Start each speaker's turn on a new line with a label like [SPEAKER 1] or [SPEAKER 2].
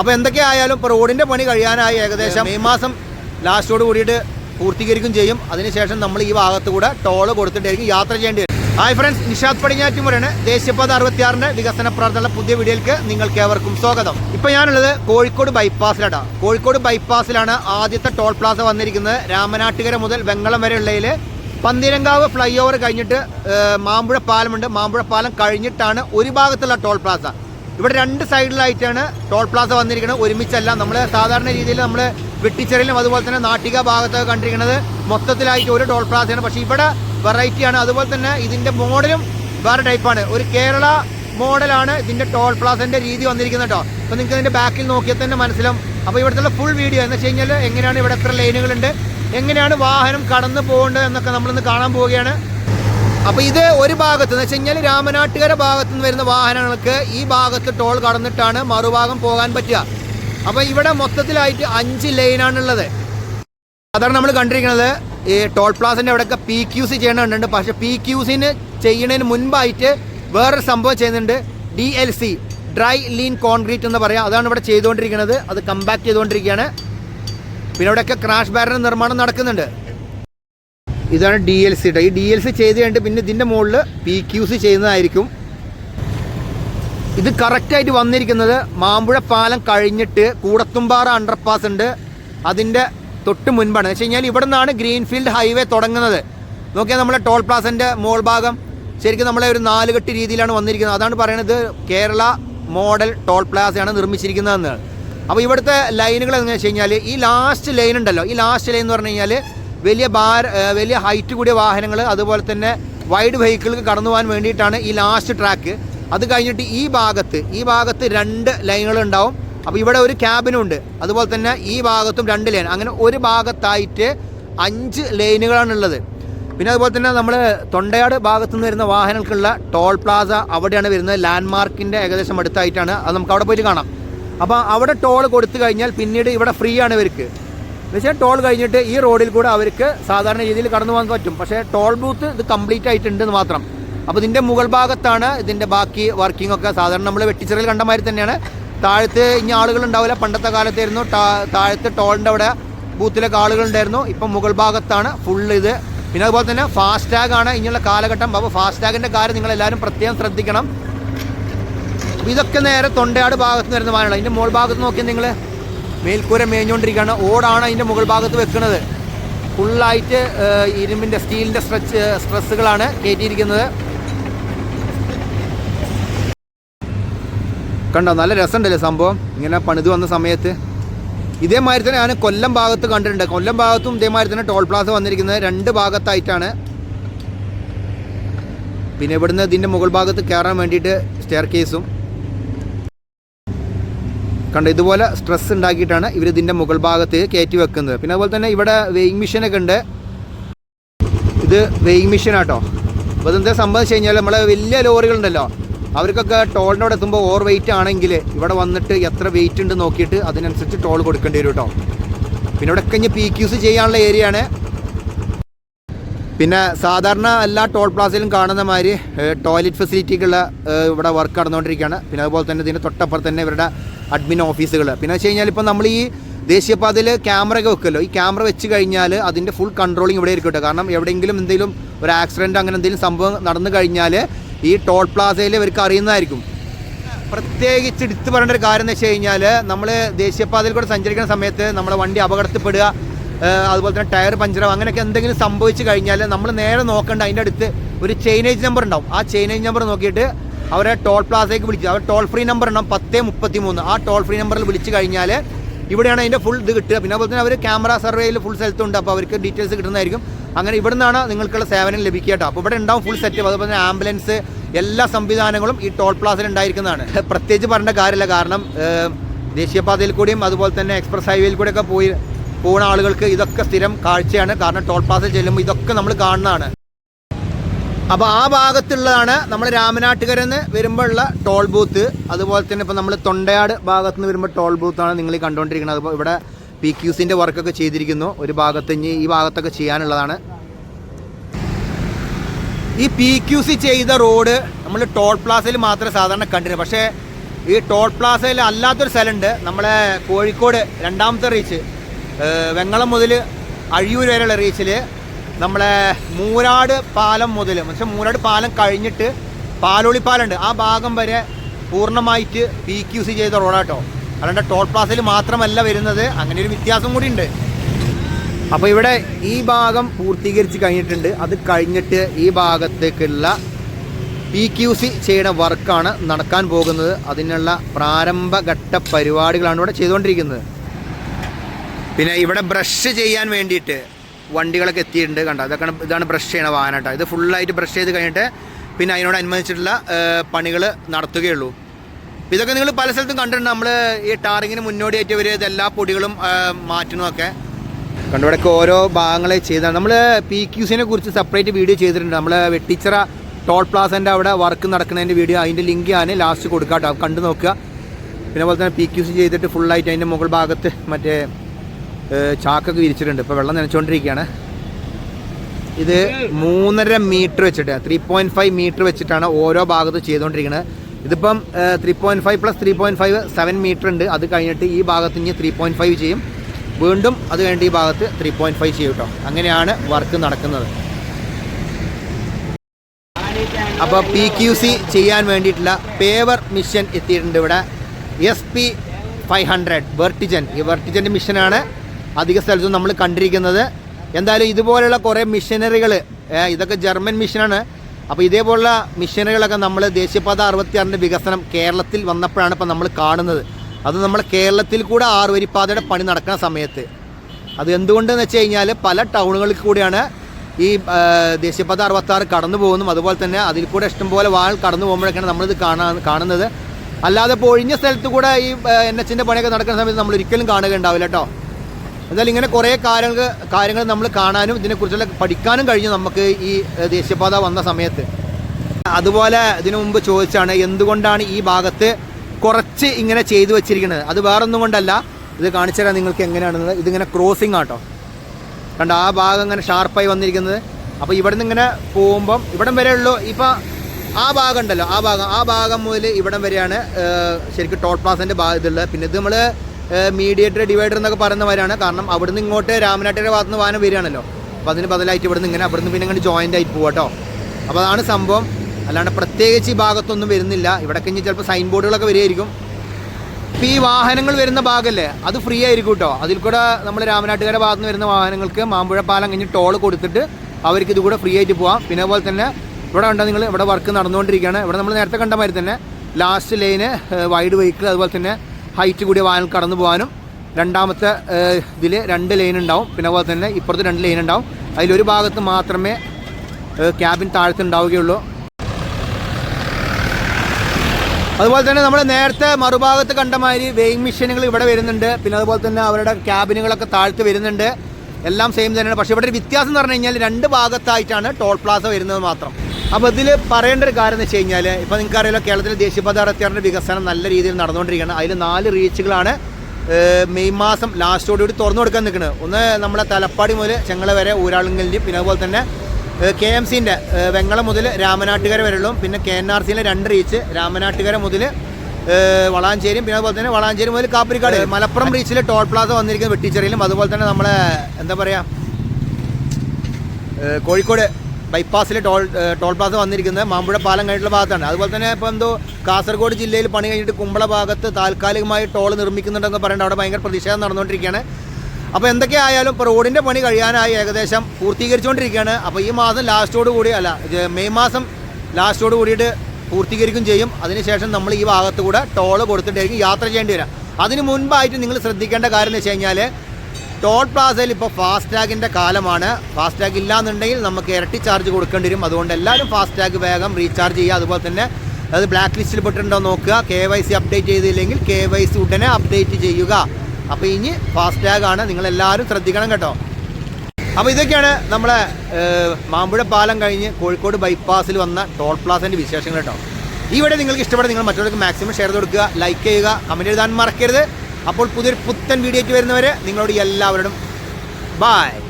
[SPEAKER 1] അപ്പോൾ എന്തൊക്കെ ആയാലും ഇപ്പോൾ റോഡിന്റെ പണി കഴിയാനായി ഏകദേശം മെയ് മാസം ലാസ്റ്റോട് കൂടിയിട്ട് പൂർത്തീകരിക്കും ചെയ്യും. അതിനുശേഷം നമ്മൾ ഈ ഭാഗത്ത് കൂടെ ടോൾ കൊടുത്തിട്ടായിരിക്കും യാത്ര ചെയ്യേണ്ടി വരും. ഹായ് ഫ്രണ്ട്സ് നിഷാദ് പടിഞ്ഞാറ്റുമുറയാണ് ദേശീയപാത അറുപത്തിയാറിന്റെ വികസന പ്രവർത്തനം പുതിയ വീഡിയോയിലേക്ക് നിങ്ങൾക്ക് ഏവർക്കും സ്വാഗതം. ഇപ്പോൾ ഞാനുള്ളത് കോഴിക്കോട് ബൈപ്പാസിലാണ്. കോഴിക്കോട് ബൈപ്പാസിലാണ് ആദ്യത്തെ ടോൾ പ്ലാസ വന്നിരിക്കുന്നത്. രാമനാട്ടുകര മുതൽ വെങ്ങളം വരെയുള്ളതിൽ പന്തിരങ്കാവ് പന്തീരങ്കാവ് ഫ്ലൈ ഓവർ കഴിഞ്ഞിട്ട് മാമ്പുഴ പാലമുണ്ട്. മാമ്പുഴ പാലം കഴിഞ്ഞിട്ടാണ് ഒരു ഭാഗത്തുള്ള ടോൾ പ്ലാസ. ഇവിടെ രണ്ട് സൈഡിലായിട്ടാണ് ടോൾ പ്ലാസ വന്നിരിക്കുന്നത്. ഒരുമിച്ചല്ല നമ്മൾ സാധാരണ രീതിയിൽ നമ്മൾ വെട്ടിച്ചെറിയിലും അതുപോലെ തന്നെ നാട്ടിക ഭാഗത്തൊക്കെ കണ്ടിരിക്കുന്നത് മൊത്തത്തിലായിട്ട് ഒരു ടോൾ പ്ലാസയാണ്. പക്ഷേ ഇവിടെ വെറൈറ്റിയാണ്. അതുപോലെ തന്നെ ഇതിന്റെ മോഡലും വേറെ ടൈപ്പാണ്. ഒരു കേരള മോഡലാണ് ഇതിന്റെ ടോൾ പ്ലാസന്റെ രീതി വന്നിരിക്കുന്നത് കേട്ടോ. അപ്പോൾ നിങ്ങൾക്ക് ഇതിന്റെ ബാക്കിൽ നോക്കിയാൽ തന്നെ മനസ്സിലാവും. അപ്പോൾ ഇവിടുത്തെ ഫുൾ വീഡിയോ എന്ന് വെച്ച് കഴിഞ്ഞാൽ എങ്ങനെയാണ് ഇവിടെ എത്ര ലൈനുകളുണ്ട് എങ്ങനെയാണ് വാഹനം കടന്നു പോകേണ്ടത് എന്നൊക്കെ നമ്മളിന്ന് കാണാൻ പോവുകയാണ്. അപ്പൊ ഇത് ഒരു ഭാഗത്ത് എന്ന് വെച്ച് രാമനാട്ടുകര ഭാഗത്ത് നിന്ന് വരുന്ന വാഹനങ്ങൾക്ക് ഈ ഭാഗത്ത് ടോൾ കടന്നിട്ടാണ് മറുഭാഗം പോകാൻ പറ്റുക. അപ്പൊ ഇവിടെ മൊത്തത്തിലായിട്ട് അഞ്ച് ലൈനാണുള്ളത് അതാണ് നമ്മൾ കണ്ടിരിക്കുന്നത്. ഈ ടോൾ പ്ലാസിന്റെ അവിടെയൊക്കെ പി ക്യു സി ചെയ്യണുണ്ട് പക്ഷെ പി ക്യു സിന് ചെയ്യുന്നതിന് മുൻപായിട്ട് വേറൊരു സംഭവം ചെയ്യുന്നുണ്ട്. D L C dry lean concrete എന്ന് പറയാം. അതാണ് ഇവിടെ ചെയ്തുകൊണ്ടിരിക്കുന്നത്. അത് കമ്പാക്ട് ചെയ്തുകൊണ്ടിരിക്കുകയാണ്. പിന്നെ ഇവിടെയൊക്കെ ക്രാഷ് ബാരൻ നിർമ്മാണം നടക്കുന്നുണ്ട്. ഇതാണ് ഡി എൽ സി ഈ ഡി എൽ സി ചെയ്ത് കഴിഞ്ഞിട്ട് പിന്നെ ഇതിന്റെ മുകളിൽ പി ക്യു സി ചെയ്യുന്നതായിരിക്കും. ഇത് കറക്റ്റായിട്ട് വന്നിരിക്കുന്നത് മാമ്പുഴ പാലം കഴിഞ്ഞിട്ട് കൂടത്തുമ്പാറ അണ്ടർപാസ് ഉണ്ട്. അതിന്റെ തൊട്ട് മുൻപാണ്. വെച്ച് കഴിഞ്ഞാൽ ഇവിടെ നിന്നാണ് ഗ്രീൻഫീൽഡ് ഹൈവേ തുടങ്ങുന്നത്. നോക്കിയാൽ നമ്മളെ ടോൾ പ്ലാസന്റെ മോൾ ഭാഗം. ശരിക്കും നമ്മളെ ഒരു നാലുകെട്ട് രീതിയിലാണ് വന്നിരിക്കുന്നത്. അതാണ് പറയുന്നത് കേരള മോഡൽ ടോൾ പ്ലാസയാണ് നിർമ്മിച്ചിരിക്കുന്നതെന്ന്. അപ്പോൾ ഇവിടുത്തെ ലൈനുകൾ എന്ന് വെച്ച് കഴിഞ്ഞാൽ ഈ ലാസ്റ്റ് ലൈൻ ഉണ്ടല്ലോ. ഈ ലാസ്റ്റ് ലൈൻ എന്ന് പറഞ്ഞു കഴിഞ്ഞാൽ വലിയ ഭാര വലിയ ഹൈറ്റ് കൂടിയ വാഹനങ്ങൾ അതുപോലെ തന്നെ വൈഡ് വെഹിക്കിൾക്ക് കടന്നു പോകാൻ വേണ്ടിയിട്ടാണ് ഈ ലാസ്റ്റ് ട്രാക്ക് അത് കഴിഞ്ഞിട്ട് ഈ ഭാഗത്ത് ഈ ഭാഗത്ത് രണ്ട് ലൈനുകൾ ഉണ്ടാവും. അപ്പോൾ ഇവിടെ ഒരു ക്യാബിനും ഉണ്ട്. അതുപോലെ തന്നെ ഈ ഭാഗത്തും രണ്ട് ലൈൻ അങ്ങനെ ഒരു ഭാഗത്തായിട്ട് അഞ്ച് ലൈനുകളാണുള്ളത് പിന്നെ അതുപോലെ തന്നെ നമ്മൾ തൊണ്ടയാട് ഭാഗത്തു നിന്ന് വരുന്ന വാഹനങ്ങൾക്കുള്ള ടോൾ പ്ലാസ അവിടെയാണ് വരുന്നത്. ലാൻഡ് മാർക്കിന്റെ ഏകദേശം അടുത്തായിട്ടാണ്. അത് നമുക്ക് അവിടെ പോയിട്ട് കാണാം. അപ്പോൾ അവിടെ ടോൾ കൊടുത്തു കഴിഞ്ഞാൽ പിന്നീട് ഇവിടെ ഫ്രീ ആണ് ഇവർക്ക്. എന്നുവെച്ചാൽ ടോൾ കഴിഞ്ഞിട്ട് ഈ റോഡിൽ കൂടെ അവർക്ക് സാധാരണ രീതിയിൽ കടന്നു പോകാൻ പറ്റും. പക്ഷേ ടോൾ ബൂത്ത് ഇത് കംപ്ലീറ്റ് ആയിട്ടുണ്ടെന്ന് മാത്രം. അപ്പോൾ ഇതിന്റെ മുകൾ ഭാഗത്താണ് ഇതിന്റെ ബാക്കി വർക്കിംഗ് ഒക്കെ. സാധാരണ നമ്മൾ വെട്ടിച്ചിറയിൽ കണ്ട മാതിരി തന്നെയാണ്. താഴത്ത് ഇനി ആളുകൾ ഉണ്ടാവില്ല. പണ്ടത്തെ കാലത്തായിരുന്നു താഴത്ത് ടോളിന്റെ അവിടെ ബൂത്തിലൊക്കെ ആളുകൾ ഉണ്ടായിരുന്നു. ഇപ്പം മുകൾ ഭാഗത്താണ് ഫുൾ ഇത്. പിന്നെ അതുപോലെ തന്നെ ഫാസ്റ്റാഗ് ആണ് ഇനിയുള്ള കാലഘട്ടം. അപ്പോൾ ഫാസ്റ്റാഗിന്റെ കാര്യം നിങ്ങൾ എല്ലാവരും പ്രത്യേകം ശ്രദ്ധിക്കണം. ഇതൊക്കെ നേരെ തൊണ്ടയാട് ഭാഗത്ത് നിന്ന് വരുന്ന വാഹനമാണ് ഇതിന്റെ മുകൾ ഭാഗത്ത് നോക്കിയാൽ നിങ്ങൾ മേൽക്കൂര മേഞ്ഞുകൊണ്ടിരിക്കുകയാണ് ഓടാണ് അതിന്റെ മുകൾ ഭാഗത്ത് വെക്കുന്നത്. ഫുള്ളായിട്ട് ഇരുമ്പിന്റെ സ്റ്റീലിന്റെ സ്ട്രെച്ച് സ്ട്രെസ്സുകളാണ് കയറ്റിയിരിക്കുന്നത്. കണ്ടോ നല്ല രസമുണ്ടല്ലേ സംഭവം? ഇങ്ങനെ പണിത് വന്ന സമയത്ത്. ഇതേമാതിരി തന്നെ ഞാൻ കൊല്ലം ഭാഗത്ത് കണ്ടിട്ടുണ്ട്. കൊല്ലം ഭാഗത്തും ഇതേമാതിരി തന്നെ ടോൾ പ്ലാസ വന്നിരിക്കുന്നത് രണ്ട് ഭാഗത്തായിട്ടാണ്. പിന്നെ ഇവിടുന്ന് ഇതിന്റെ മുകൾ ഭാഗത്ത് കയറാൻ വേണ്ടിയിട്ട് സ്റ്റെയർ കേസും കണ്ട ഇതുപോലെ സ്ട്രെസ് ഉണ്ടാക്കിയിട്ടാണ് ഇവർ ഇതിന്റെ മുകൾ ഭാഗത്ത് കയറ്റി വെക്കുന്നത്. പിന്നെ അതുപോലെ തന്നെ ഇവിടെ വെയിങ് മെഷീനൊക്കെ ഉണ്ട്. ഇത് വെയിങ് മെഷീൻ ആട്ടോ. അപ്പോൾ ഇതെന്താ സംഭവിച്ചു കഴിഞ്ഞാൽ നമ്മളെ വലിയ ലോറികളുണ്ടല്ലോ അവർക്കൊക്കെ അവിടെ എത്തുമ്പോൾ ഓവർ വെയിറ്റ് ആണെങ്കിൽ ഇവിടെ വന്നിട്ട് എത്ര വെയിറ്റ് ഉണ്ട് നോക്കിയിട്ട് അതിനനുസരിച്ച് ടോൾ കൊടുക്കേണ്ടി വരും കേട്ടോ പിന്നെ ഇവിടെ കഴിഞ്ഞ് പി ക്യൂസ് ചെയ്യാനുള്ള ഏരിയ ആണ്. പിന്നെ സാധാരണ എല്ലാ ടോൾ പ്ലാസയിലും കാണുന്ന മാതിരി ടോയ്ലറ്റ് ഫെസിലിറ്റിക്കുള്ള ഇവിടെ വർക്ക് നടന്നുകൊണ്ടിരിക്കുകയാണ്. പിന്നെ അതുപോലെ തന്നെ ഇതിന്റെ തൊട്ടപ്പുറത്ത് തന്നെ ഇവരുടെ അഡ്മിൻ ഓഫീസുകൾ. പിന്നെ വെച്ച് കഴിഞ്ഞാൽ ഇപ്പോൾ നമ്മൾ ഈ ദേശീയപാതയിൽ ക്യാമറ ഒക്കെ വെക്കുമല്ലോ. ഈ ക്യാമറ വെച്ച് കഴിഞ്ഞാൽ അതിന്റെ ഫുൾ കൺട്രോളിങ് ഇവിടെ ആയിരിക്കും കാരണം എവിടെയെങ്കിലും എന്തെങ്കിലും ഒരു ആക്സിഡന്റ് അങ്ങനെ എന്തെങ്കിലും സംഭവം നടന്നു കഴിഞ്ഞാൽ ഈ ടോൾ പ്ലാസയിൽ ഇവർക്ക് അറിയുന്നതായിരിക്കും. പ്രത്യേകിച്ച് എടുത്തു പറയേണ്ട ഒരു കാര്യം എന്ന് വെച്ച് കഴിഞ്ഞാൽ നമ്മൾ ദേശീയപാതയിൽ കൂടെ സഞ്ചരിക്കുന്ന സമയത്ത് നമ്മളെ വണ്ടി അപകടത്തിൽപ്പെടുക അതുപോലെ തന്നെ ടയർ പഞ്ചറോ അങ്ങനെയൊക്കെ എന്തെങ്കിലും സംഭവിച്ചു കഴിഞ്ഞാൽ നമ്മൾ നേരെ നോക്കേണ്ട. അതിന്റെ അടുത്ത് ഒരു ചെയിനേജ് നമ്പർ ഉണ്ടാവും. ആ ചെയിനേജ് നമ്പർ നോക്കിയിട്ട് അവരെ ടോൾ പ്ലാസയ്ക്ക് വിളിച്ചു അവർ ടോൾ ഫ്രീ നമ്പർ ഉണ്ടാവും പത്ത് മുപ്പത്തി മൂന്ന് ആ ടോൾ ഫ്രീ നമ്പറിൽ വിളിച്ചു കഴിഞ്ഞാൽ ഇവിടെയാണ് അതിന്റെ ഫുൾ ഇത് കിട്ടുക. പിന്നെ അതുപോലെ തന്നെ അവർ ക്യാമറ സർവേയിൽ ഫുൾ സ്ഥലത്തുണ്ട്. അപ്പോൾ അവർക്ക് ഡീറ്റെയിൽസ് കിട്ടുന്നതായിരിക്കും. അങ്ങനെ ഇവിടെ നിന്നാണ് നിങ്ങൾക്കുള്ള സേവനം ലഭിക്കുക കേട്ടോ. അപ്പോൾ ഇവിടെ ഉണ്ടാവും ഫുൾ സെറ്റപ്പ് അതുപോലെ തന്നെ ആംബുലൻസ് എല്ലാ സംവിധാനങ്ങളും ഈ ടോൾ പ്ലാസയിൽ ഉണ്ടായിരിക്കുന്നതാണ്. പ്രത്യേകിച്ച് പറഞ്ഞ കാര്യമില്ല. കാരണം ദേശീയപാതയിൽ കൂടിയും അതുപോലെ തന്നെ എക്സ്പ്രസ് ഹൈവേയിൽ കൂടെയൊക്കെ പോയി പോകുന്ന ആളുകൾക്ക് ഇതൊക്കെ സ്ഥിരം കാഴ്ചയാണ്. കാരണം ടോൾ പ്ലാസയിൽ ചെല്ലുമ്പോൾ ഇതൊക്കെ നമ്മൾ കാണുന്നതാണ്. അപ്പോൾ ആ ഭാഗത്തുള്ളതാണ് നമ്മൾ രാമനാട്ടുകരെന്ന് വരുമ്പോഴുള്ള ടോൾ ബൂത്ത് അതുപോലെ തന്നെ ഇപ്പോൾ നമ്മൾ തൊണ്ടയാട് ഭാഗത്ത് നിന്ന് വരുമ്പോൾ ടോൾ ബൂത്താണ് നിങ്ങൾ കണ്ടുകൊണ്ടിരിക്കുന്നത് അപ്പോൾ ഇവിടെ പി ക്യൂസിന്റെ വർക്കൊക്കെ ചെയ്തിരിക്കുന്നു. ഒരു ഭാഗത്ത് ഇനി ഈ ഭാഗത്തൊക്കെ ചെയ്യാനുള്ളതാണ്. ഈ പി ക്യു സി ചെയ്ത റോഡ് നമ്മൾ ടോൾ പ്ലാസയിൽ മാത്രമേ സാധാരണ കണ്ടിരുന്നു. പക്ഷേ ഈ ടോൾ പ്ലാസയിൽ അല്ലാത്തൊരു സ്ഥലമുണ്ട്. നമ്മളെ കോഴിക്കോട് രണ്ടാമത്തെ റീച്ച് വെങ്ങളം മുതൽ അഴിയൂർ വരെയുള്ള റീച്ചിൽ നമ്മളെ മൂരാട് പാലം മുതൽ പക്ഷേ മൂരാട് പാലം കഴിഞ്ഞിട്ട് പാലോളി പാലമുണ്ട് ആ ഭാഗം വരെ പൂർണമായിട്ട് പി ക്യു സി ചെയ്ത റോഡാട്ടോ. അല്ലാണ്ട് ടോൾ പ്ലാസയിൽ മാത്രമല്ല വരുന്നത്. അങ്ങനെ ഒരു വ്യത്യാസം കൂടി ഉണ്ട്. അപ്പോൾ ഇവിടെ ഈ ഭാഗം പൂർത്തീകരിച്ച് കഴിഞ്ഞിട്ടുണ്ട്. അത് കഴിഞ്ഞിട്ട് ഈ ഭാഗത്തേക്കുള്ള പി ക്യു സി ചെയ്യുന്ന വർക്കാണ് നടക്കാൻ പോകുന്നത്. അതിനുള്ള പ്രാരംഭഘട്ട പരിപാടികളാണ് ഇവിടെ ചെയ്തുകൊണ്ടിരിക്കുന്നത്. പിന്നെ ഇവിടെ ബ്രഷ് ചെയ്യാൻ വേണ്ടിയിട്ട് വണ്ടികളൊക്കെ എത്തിയിട്ടുണ്ട് കണ്ടോ? അതൊക്കെ ഇതാണ് ബ്രഷ് ചെയ്യണ വാഹനം കേട്ടോ. ഇത് ഫുള്ളായിട്ട് ബ്രഷ് ചെയ്ത് കഴിഞ്ഞിട്ട് പിന്നെ അതിനോട് അനുബന്ധിച്ചിട്ടുള്ള പണികൾ നടത്തുകയുള്ളൂ. ഇതൊക്കെ നിങ്ങൾ പല സ്ഥലത്തും കണ്ടിട്ടുണ്ട്. നമ്മൾ ഈ ടാറിങ്ങിന് മുന്നോടിയായിട്ട് ഇവർ ഇതെല്ലാ പൊടികളും മാറ്റുന്നതൊക്കെ. കണ്ടുവിടൊക്കെ ഓരോ ഭാഗങ്ങളെ ചെയ്താണ്. നമ്മൾ പി ക്യൂസിനെ കുറിച്ച് സെപ്പറേറ്റ് വീഡിയോ ചെയ്തിട്ടുണ്ട്. നമ്മൾ വെട്ടിച്ചിറ ടോൾ പ്ലാസന്റെ അവിടെ വർക്ക് നടക്കുന്നതിന്റെ വീഡിയോ അതിന്റെ ലിങ്ക് ഞാൻ ലാസ്റ്റ് കൊടുക്കാം കേട്ടോ. കണ്ടു നോക്കുക. പിന്നെ അതുപോലെ തന്നെ പി ക്യൂസ് ചെയ്തിട്ട് ഫുള്ളായിട്ട് അതിന്റെ മുകൾ ഭാഗത്ത് മറ്റേ ചാക്കൊക്കെ വിരിച്ചിട്ടുണ്ട്. ഇപ്പോൾ വെള്ളം നനച്ചുകൊണ്ടിരിക്കുകയാണ് ഇത് മൂന്നര മീറ്റർ വെച്ചിട്ട് ത്രീ പോയിന്റ് ഫൈവ് മീറ്റർ വെച്ചിട്ടാണ് ഓരോ ഭാഗത്തും ചെയ്തുകൊണ്ടിരിക്കുന്നത് ഇതിപ്പം three point five plus three point five seven meter ഉണ്ട്. അത് കഴിഞ്ഞിട്ട് ഈ ഭാഗത്ത് ഇനി ത്രീ പോയിന്റ് ഫൈവ് ചെയ്യും. വീണ്ടും അത് കഴിഞ്ഞിട്ട് ഈ ഭാഗത്ത് ത്രീ പോയിന്റ് ഫൈവ് ചെയ്യും കേട്ടോ അങ്ങനെയാണ് വർക്ക് നടക്കുന്നത്. അപ്പോൾ പി ക്യു സി ചെയ്യാൻ വേണ്ടിയിട്ടുള്ള പേവർ മിഷൻ എത്തിയിട്ടുണ്ട് ഇവിടെ. S P five hundred Wirtgen ഈ വെർട്ടിജന്റെ മിഷനാണ് അധിക സ്ഥലത്തും നമ്മൾ കണ്ടിരിക്കുന്നത്. എന്തായാലും ഇതുപോലെയുള്ള കുറേ മിഷനറികൾ ഇതൊക്കെ ജർമ്മൻ മിഷനാണ് അപ്പോൾ ഇതേപോലുള്ള മിഷനറികളൊക്കെ നമ്മൾ ദേശീയപാത അറുപത്തിയാറിന്റെ വികസനം കേരളത്തിൽ വന്നപ്പോഴാണ് ഇപ്പോൾ നമ്മൾ കാണുന്നത്. അത് നമ്മൾ കേരളത്തിൽ കൂടെ ആറുവരിപ്പാതയുടെ പണി നടക്കുന്ന സമയത്ത്. അത് എന്തുകൊണ്ടെന്ന് വെച്ച് കഴിഞ്ഞാൽ പല ടൗണുകളിൽ കൂടിയാണ് ഈ ദേശീയപാത അറുപത്താറ് കടന്നു പോകുന്നതും അതുപോലെ തന്നെ അതിൽ കൂടെ ഇഷ്ടംപോലെ വാൾ കടന്നു പോകുമ്പോഴൊക്കെയാണ് നമ്മളിത് കാണാ കാണുന്നത്. അല്ലാതെ ഇപ്പോൾ ഒഴിഞ്ഞ സ്ഥലത്ത് കൂടെ ഈ എൻ എച്ചിന്റെ പണിയൊക്കെ നടക്കുന്ന സമയത്ത് നമ്മൾ ഒരിക്കലും കാണുകയുണ്ടാവില്ല കേട്ടോ. എന്തായാലും ഇങ്ങനെ കുറേ കാര്യങ്ങൾ കാര്യങ്ങൾ നമ്മൾ കാണാനും ഇതിനെക്കുറിച്ചുള്ള പഠിക്കാനും കഴിഞ്ഞു നമുക്ക് ഈ ദേശീയപാത വന്ന സമയത്ത്. അതുപോലെ ഇതിനു മുമ്പ് ചോദിച്ചാണ് എന്തുകൊണ്ടാണ് ഈ ഭാഗത്ത് കുറച്ച് ഇങ്ങനെ ചെയ്തു വെച്ചിരിക്കുന്നത്? അത് വേറൊന്നും കൊണ്ടല്ല. ഇത് കാണിച്ചു തരാം നിങ്ങൾക്ക് എങ്ങനെയാണെന്നത് ഇതിങ്ങനെ ക്രോസിംഗ് ആട്ടോ കണ്ട? ആ ഭാഗം ഇങ്ങനെ ഷാർപ്പായി വന്നിരിക്കുന്നത്. അപ്പോൾ ഇവിടെ നിന്ന് ഇങ്ങനെ പോകുമ്പം ഇവിടം വരെ ഉള്ളൂ. ഇപ്പം ആ ഭാഗം ഉണ്ടല്ലോ. ആ ഭാഗം ആ ഭാഗം മുതൽ ഇവിടം വരെയാണ് ശരിക്കും ടോൾ പ്ലാസന്റെ ഭാഗം ഇതുള്ളത്. പിന്നെ ഇത് നമ്മൾ മീഡിയേറ്റർ ഡിവൈഡർ എന്നൊക്കെ പറയുന്ന കാരണം അവിടുന്ന് ഇങ്ങോട്ട് രാമനാട്ടിയുടെ ഭാഗത്ത് നിന്ന് വാഹനം വരികയാണല്ലോ. അപ്പോൾ അതിന് ബദലായിട്ട് ഇവിടുന്ന് ഇങ്ങനെ അവിടുന്ന് പിന്നെ ഇങ്ങനെ ജോയിന്റ് പോകാം കേട്ടോ അപ്പോൾ അതാണ് സംഭവം. അല്ലാണ്ട് പ്രത്യേകിച്ച് ഈ ഭാഗത്തൊന്നും വരുന്നില്ല. ഇവിടെ കഴിഞ്ഞ് ചിലപ്പോൾ സൈൻ ബോർഡുകളൊക്കെ വരികയായിരിക്കും. ഇപ്പോൾ ഈ വാഹനങ്ങൾ വരുന്ന ഭാഗമല്ലേ അത് ഫ്രീ ആയിരിക്കും കേട്ടോ അതിൽ കൂടെ നമ്മൾ രാമനാട്ടുകാരുടെ ഭാഗത്ത് നിന്ന് വരുന്ന വാഹനങ്ങൾക്ക് മാമ്പുഴ പാലം കഴിഞ്ഞ് ടോൾ കൊടുത്തിട്ട് അവർക്ക് ഇതുകൂടെ ഫ്രീ ആയിട്ട് പോവാം. പിന്നെ അതുപോലെ തന്നെ ഇവിടെ ഉണ്ടോ നിങ്ങൾ ഇവിടെ വർക്ക് നടന്നുകൊണ്ടിരിക്കുകയാണ്. ഇവിടെ നമ്മൾ നേരത്തെ കണ്ട മാതിരി തന്നെ ലാസ്റ്റ് ലൈന് വൈഡ് വെഹിക്കിൾ അതുപോലെ തന്നെ ഹൈറ്റ് കൂടിയ വാഹനം കടന്നു പോകാനും രണ്ടാമത്തെ ഇതിൽ രണ്ട് ലൈൻ ഉണ്ടാവും. പിന്നെ അതുപോലെ തന്നെ ഇപ്പുറത്ത് രണ്ട് ലൈൻ ഉണ്ടാവും. അതിലൊരു ഭാഗത്ത് മാത്രമേ ക്യാബിൻ താഴത്ത് ഉണ്ടാവുകയുള്ളൂ. അതുപോലെ തന്നെ നമ്മൾ നേരത്തെ മറുഭാഗത്ത് കണ്ട മാതിരി വെയിങ് മെഷീനുകൾ ഇവിടെ വരുന്നുണ്ട്. പിന്നെ അതുപോലെ തന്നെ അവരുടെ ക്യാബിനുകളൊക്കെ താഴ്ത്ത് വരുന്നുണ്ട്. എല്ലാം സെയിം തന്നെയാണ്. പക്ഷേ ഇവിടെ ഒരു വ്യത്യാസം എന്ന് പറഞ്ഞു കഴിഞ്ഞാൽ രണ്ട് ഭാഗത്തായിട്ടാണ് ടോൾ പ്ലാസ വരുന്നത് മാത്രം. അപ്പോൾ ഇതിൽ പറയേണ്ട ഒരു കാര്യം എന്ന് വെച്ച് കഴിഞ്ഞാൽ ഇപ്പോൾ നിങ്ങൾക്ക് അറിയാലോ കേരളത്തിലെ ദേശീയപാത അറുപത്തിയാറിന്റെ വികസനം നല്ല രീതിയിൽ നടന്നുകൊണ്ടിരിക്കുകയാണ്. അതിൽ നാല് റീച്ചുകളാണ് മെയ് മാസം ലാസ്റ്റോടുകൂടി തുറന്നു കൊടുക്കാൻ നിൽക്കുന്നത് ഒന്ന് നമ്മളെ തലപ്പാടി മുതൽ ചെങ്ങള വരെ ഊരാളുങ്കലിന്റെയും പിന്നെ അതുപോലെ തന്നെ കെ എം സിന്റെ വെങ്ങളം മുതൽ രാമനാട്ടുകര വരെയുള്ളൂ പിന്നെ കെ എൻ ആർ സിയിലെ രണ്ട് റീച്ച് രാമനാട്ടുകര മുതൽ വളാഞ്ചേരിയും പിന്നെ അതുപോലെ തന്നെ വളാഞ്ചേരി മുതൽ കാപ്പിരിക്കാട്. മലപ്പുറം റീച്ചിൽ ടോൾ പ്ലാസ വന്നിരിക്കുന്ന വെട്ടിച്ചെറിയിലും അതുപോലെ തന്നെ നമ്മളെ എന്താ പറയുക കോഴിക്കോട് ബൈപ്പാസിൽ ടോൾ ടോൾ പ്ലാസ വന്നിരിക്കുന്നത് മാമ്പുഴ പാലം കഴിഞ്ഞിട്ടുള്ള ഭാഗത്താണ്. അതുപോലെ തന്നെ ഇപ്പോൾ എന്തോ കാസർഗോഡ് ജില്ലയിൽ പണി കഴിഞ്ഞിട്ട് കുമ്പള ഭാഗത്ത് താൽക്കാലികമായി ടോൾ നിർമ്മിക്കുന്നുണ്ടെന്ന് പറയുന്നത് അവിടെ ഭയങ്കര പ്രതിഷേധം നടന്നുകൊണ്ടിരിക്കുകയാണ്. അപ്പോൾ എന്തൊക്കെ ആയാലും ഇപ്പോൾ റോഡിന്റെ പണി കഴിയാനായി ഏകദേശം പൂർത്തീകരിച്ചുകൊണ്ടിരിക്കുകയാണ്. അപ്പോൾ ഈ മാസം ലാസ്റ്റോട് കൂടി അല്ല മെയ് മാസം ലാസ്റ്റോട് കൂടിയിട്ട് പൂർത്തീകരിക്കും ചെയ്യും. അതിനുശേഷം നമ്മൾ ഈ ഭാഗത്ത് കൂടെ ടോൾ കൊടുത്തിട്ടായിരിക്കും യാത്ര ചെയ്യേണ്ടി വരാം അതിന് മുൻപായിട്ട് നിങ്ങൾ ശ്രദ്ധിക്കേണ്ട കാര്യം എന്ന് വെച്ച് കഴിഞ്ഞാൽ ടോൾ പ്ലാസയിൽ ഇപ്പോൾ ഫാസ്ടാഗിന്റെ കാലമാണ്. ഫാസ്ടാഗ് ഇല്ലാന്നുണ്ടെങ്കിൽ നമുക്ക് ഇരട്ടി ചാർജ് കൊടുക്കേണ്ടി വരും. അതുകൊണ്ട് എല്ലാവരും ഫാസ്ടാഗ് വേഗം റീചാർജ് ചെയ്യുക. അതുപോലെ തന്നെ അത് ബ്ലാക്ക് ലിസ്റ്റിൽ പെട്ടിട്ടുണ്ടോ നോക്കുക. കെ വൈ സി അപ്ഡേറ്റ് ചെയ്തില്ലെങ്കിൽ കെ വൈ സി ഉടനെ അപ്ഡേറ്റ് ചെയ്യുക. അപ്പോൾ ഇനി ഫാസ്റ്റാഗ് ആണ് നിങ്ങളെല്ലാവരും ശ്രദ്ധിക്കണം കേട്ടോ. അപ്പോൾ ഇതൊക്കെയാണ് നമ്മളെ മാമ്പുഴ പാലം കഴിഞ്ഞ് കോഴിക്കോട് ബൈപ്പാസിൽ വന്ന ടോൾ പ്ലാസന്റെ വിശേഷങ്ങൾ കേട്ടോ. ഈ വീഡിയോ നിങ്ങൾക്ക് ഇഷ്ടപ്പെട്ട നിങ്ങൾ മറ്റുള്ളവർക്ക് മാക്സിമം ഷെയർ കൊടുക്കുക. ലൈക്ക് ചെയ്യുക. കമന്റ് എഴുതാൻ മറക്കരുത്. അപ്പോൾ പുതിയൊരു പുത്തൻ വീഡിയോയ്ക്ക് വരുന്നവരെ നിങ്ങളോട് എല്ലാവരോടും ബായ്